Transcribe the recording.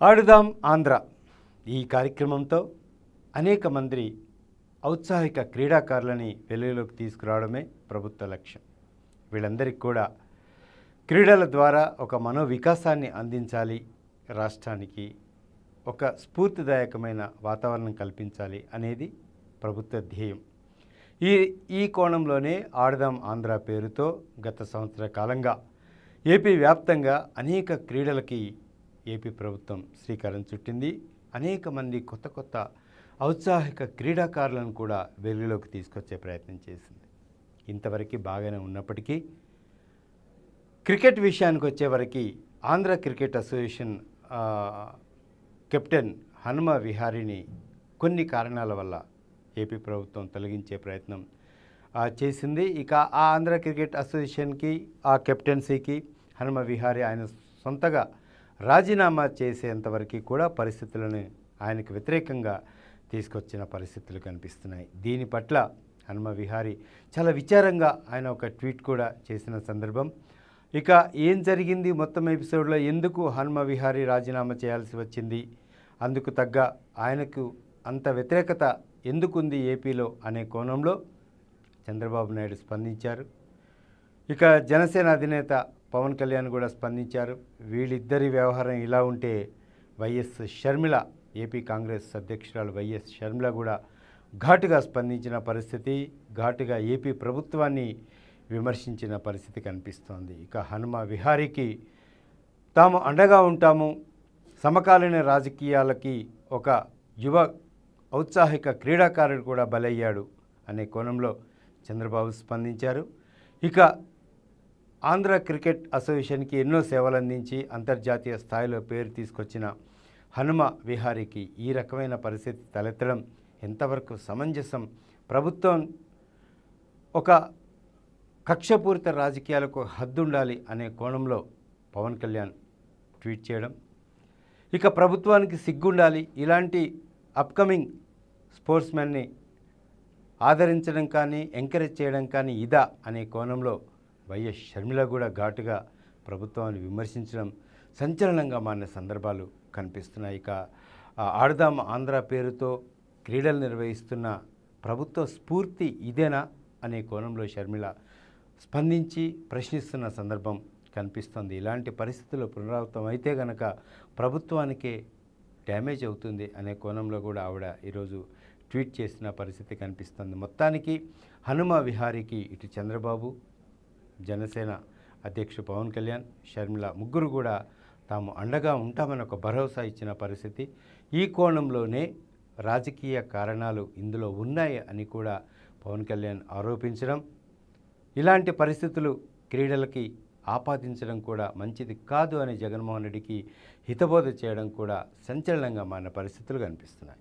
ఆడుదాం ఆంధ్ర. ఈ కార్యక్రమంతో అనేక మంది ఔత్సాహిక క్రీడాకారులని వెలుగులోకి తీసుకురావడమే ప్రభుత్వ లక్ష్యం. వీళ్ళందరికీ కూడా క్రీడల ద్వారా ఒక మనోవికాసాన్ని అందించాలి రాష్ట్రానికి ఒక స్ఫూర్తిదాయకమైన వాతావరణం కల్పించాలి అనేది ప్రభుత్వ ధ్యేయం. ఈ ఈ కోణంలోనే ఆడదాం ఆంధ్ర పేరుతో గత సంవత్సర కాలంగా ఏపీ వ్యాప్తంగా అనేక క్రీడలకి ఏపీ ప్రభుత్వం శ్రీకారం చుట్టింది. అనేక మంది కొత్త కొత్త ఔత్సాహిక క్రీడాకారులను కూడా వెలుగులోకి తీసుకొచ్చే ప్రయత్నం చేసింది. ఇంతవరకు బాగానే ఉన్నప్పటికీ క్రికెట్ విషయానికి వచ్చేవరకు Andhra cricket association captain Hanuma విహారిని కొన్ని కారణాల వల్ల ఏపీ ప్రభుత్వం తొలగించే ప్రయత్నం చేసింది. ఇక ఆ ఆంధ్ర క్రికెట్ అసోసియేషన్కి ఆ కెప్టెన్సీకి హనుమ విహారీ ఆయన సొంతగా రాజీనామా చేసేంతవరకు కూడా పరిస్థితులను ఆయనకు వ్యతిరేకంగా తీసుకొచ్చిన పరిస్థితులు కనిపిస్తున్నాయి. దీని పట్ల హనుమ విహారీ చాలా విచారంగా ఆయన ఒక ట్వీట్ కూడా చేసిన సందర్భం. ఇక ఏం జరిగింది? మొత్తం ఎపిసోడ్లో ఎందుకు హనుమ విహారీ రాజీనామా చేయాల్సి వచ్చింది? అందుకు తగ్గ ఆయనకు అంత వ్యతిరేకత ఎందుకుంది ఏపీలో అనే కోణంలో చంద్రబాబు నాయుడు స్పందించారు. ఇక జనసేన అధినేత పవన్ కళ్యాణ్ కూడా స్పందించారు. వీళ్ళిద్దరి వ్యవహారం ఇలా ఉంటే వైఎస్ షర్మిల ఏపీ కాంగ్రెస్ అధ్యక్షురాలు వైఎస్ షర్మిల కూడా ఘాటుగా స్పందించిన పరిస్థితి ఘాటుగా ఏపీ ప్రభుత్వాన్ని విమర్శించిన పరిస్థితి కనిపిస్తోంది. ఇక హనుమ విహారీకి తాము అండగా ఉంటాము. సమకాలీన రాజకీయాలకి ఒక యువ ఔత్సాహిక క్రీడాకారుడు కూడా బలయ్యాడు అనే కోణంలో చంద్రబాబు స్పందించారు. ఇక ఆంధ్ర క్రికెట్ అసోసియేషన్కి ఎన్నో సేవలు అందించి అంతర్జాతీయ స్థాయిలో పేరు తీసుకొచ్చిన హనుమ విహారీకి ఈ రకమైన పరిస్థితి తలెత్తడం ఎంతవరకు సమంజసం? ప్రభుత్వం ఒక కక్షపూరిత రాజకీయాలకు హద్దుండాలి అనే కోణంలో పవన్ కళ్యాణ్ ట్వీట్ చేయడం. ఇక ప్రభుత్వానికి సిగ్గుండాలి ఇలాంటి అప్కమింగ్ స్పోర్ట్స్మెన్ని ఆదరించడం కానీ ఎంకరేజ్ చేయడం కానీ ఇదా అనే కోణంలో వైఎస్ షర్మిల కూడా ఘాటుగా ప్రభుత్వాన్ని విమర్శించడం సంచలనంగా మారిన సందర్భాలు కనిపిస్తున్నాయి. ఇక ఆడదాం ఆంధ్ర పేరుతో క్రీడలు నిర్వహిస్తున్న ప్రభుత్వ స్ఫూర్తి ఇదేనా అనే కోణంలో షర్మిల స్పందించి ప్రశ్నిస్తున్న సందర్భం కనిపిస్తుంది. ఇలాంటి పరిస్థితులు పునరావృతం అయితే గనక ప్రభుత్వానికే డ్యామేజ్ అవుతుంది అనే కోణంలో కూడా ఆవిడ ఈరోజు ట్వీట్ చేసిన పరిస్థితి కనిపిస్తుంది. మొత్తానికి హనుమ విహారీకి ఇటు చంద్రబాబు జనసేన అధ్యక్షుడు పవన్ కళ్యాణ్ షర్మిల ముగ్గురు కూడా తాము అండగా ఉంటామని ఒక భరోసా ఇచ్చిన పరిస్థితి. ఈ కోణంలోనే రాజకీయ కారణాలు ఇందులో ఉన్నాయి అని కూడా పవన్ కళ్యాణ్ ఆరోపించడం ఇలాంటి పరిస్థితులు క్రీడలకి ఆపాదించడం కూడా మంచిది కాదు అని జగన్మోహన్ రెడ్డికి హితబోధ చేయడం కూడా సంచలనంగా మారిన పరిస్థితులు కనిపిస్తున్నాయి.